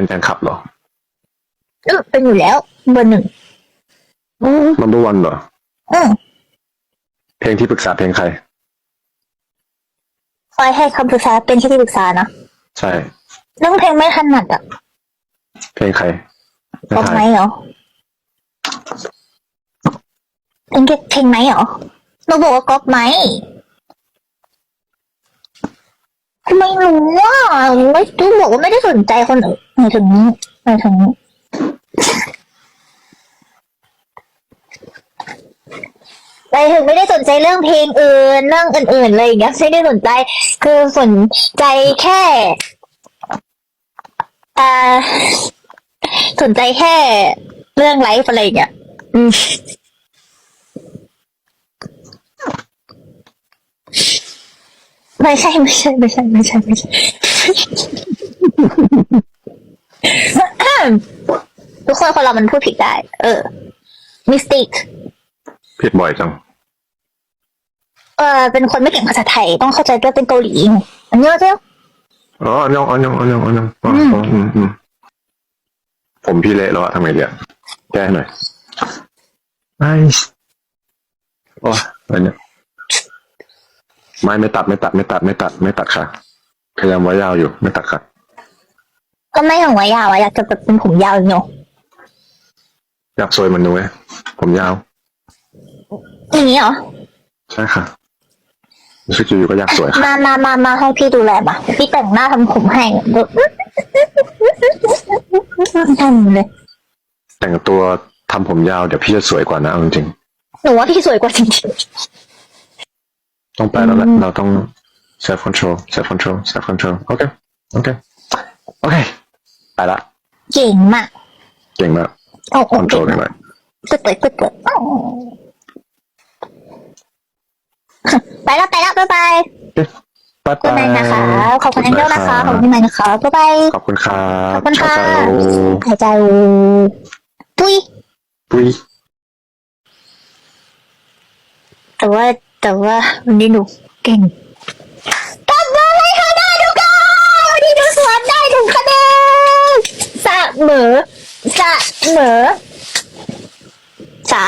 เป็นแฟนคลับเหรอเออเป็นอยู่แล้วเบอร์หนึ่งนัมเบอร์วันเหรออืมเพลงที่ปรึกษาเพลงใครคอยให้คำปรึกษาเป็นที่ปรึกษานะใช่เรื่องเพลงไม่ถนัดอะเพลงใครไม่ก๊อปทาไหมยเหรอเพลงเพลงไหมเหรอเราบอกว่าก๊อปไหม ไม่รู้ว่าไม่รู้บอกว่าไม่ได้สนใจคนอื่นหมายถึงหมายถึงหมายถึงไม่ได้สนใจเรื่องเพลงอื่นเรื่องอื่นๆเลยอย่างเงี้ยไม่ได้สนใจ คือสนใจแค่อ่าสนใจแค่เรื่องไลฟ์อะไรอย่างเงี้ยอืม ไม่ใช่ไม่ใช่ไม่ใช่ไม่ใช่ไม่ใช่ทุกคนคนเรามันพูดผิดได้ เออ mistake ผิดบ่อยจัง เออเป็นคนไม่เก่งภาษาไทย ต้องเข้าใจด้วยเป็นเกาหลีไงอันนี้เจ้าอ๋ออันยองอันยองอันยองอันยองอ๋ออืมอ๋ออืมอืมผมพี่เละแล้วอะทำไงดีอะแก้ให้หน่อยไอโอ้ยอะไรเนี่ย ไม่ไม่ตัดไม่ตัดไม่ตัดไม่ตัดไม่ตัดค่ะ พยายามไว้ยาวอยู่ ไม่ตัดค่ะ ก็ไม่ถึงว่ายาวอะอยากจะแบบเป็นผมยาวเนาะอยากสวยเหมันหนูไงผมยาว อย่างนี้เหรอ ใช่ค่ะรู้สึกอยู่ๆก็อยากสวยค่ะมามามามาให้พี่ดูแลมาพี่แต่งหน้าทำผมให้ดูทำเลย แต่งตัวทำผมยาวเดี๋ยวพี่จะสวยกว่านะเอาจริงหนูว่าพี่สวยกว่าจริงๆ ต้องไปแล้วแหละอืมเราต้อง self control self control self control โอเค โอเค โอเค ไปละๆเก่งมาก เก่งมากโอ้โหคอนโทรลกันหน่อยกดเปิดกดเปิดอ้าวไปแล้วไปแล้วบ๊ายบายบายคุณบายนายนะคะ ขอบคุณแองเจิลนะคะ ขอบคุณพี่นายนะคะบ๊ายบาย ขอบคุณครับขอบคุณค่ะชาใจโอหายใจปุ้ยปุ้ยแต่ว่า แต่ว่าวันนี้หนูเก่งตบมาเลยค่ะได้ทุกคนวันนี้หนูสวนได้ทุกคะแนนสะเหมอสะเหมอสา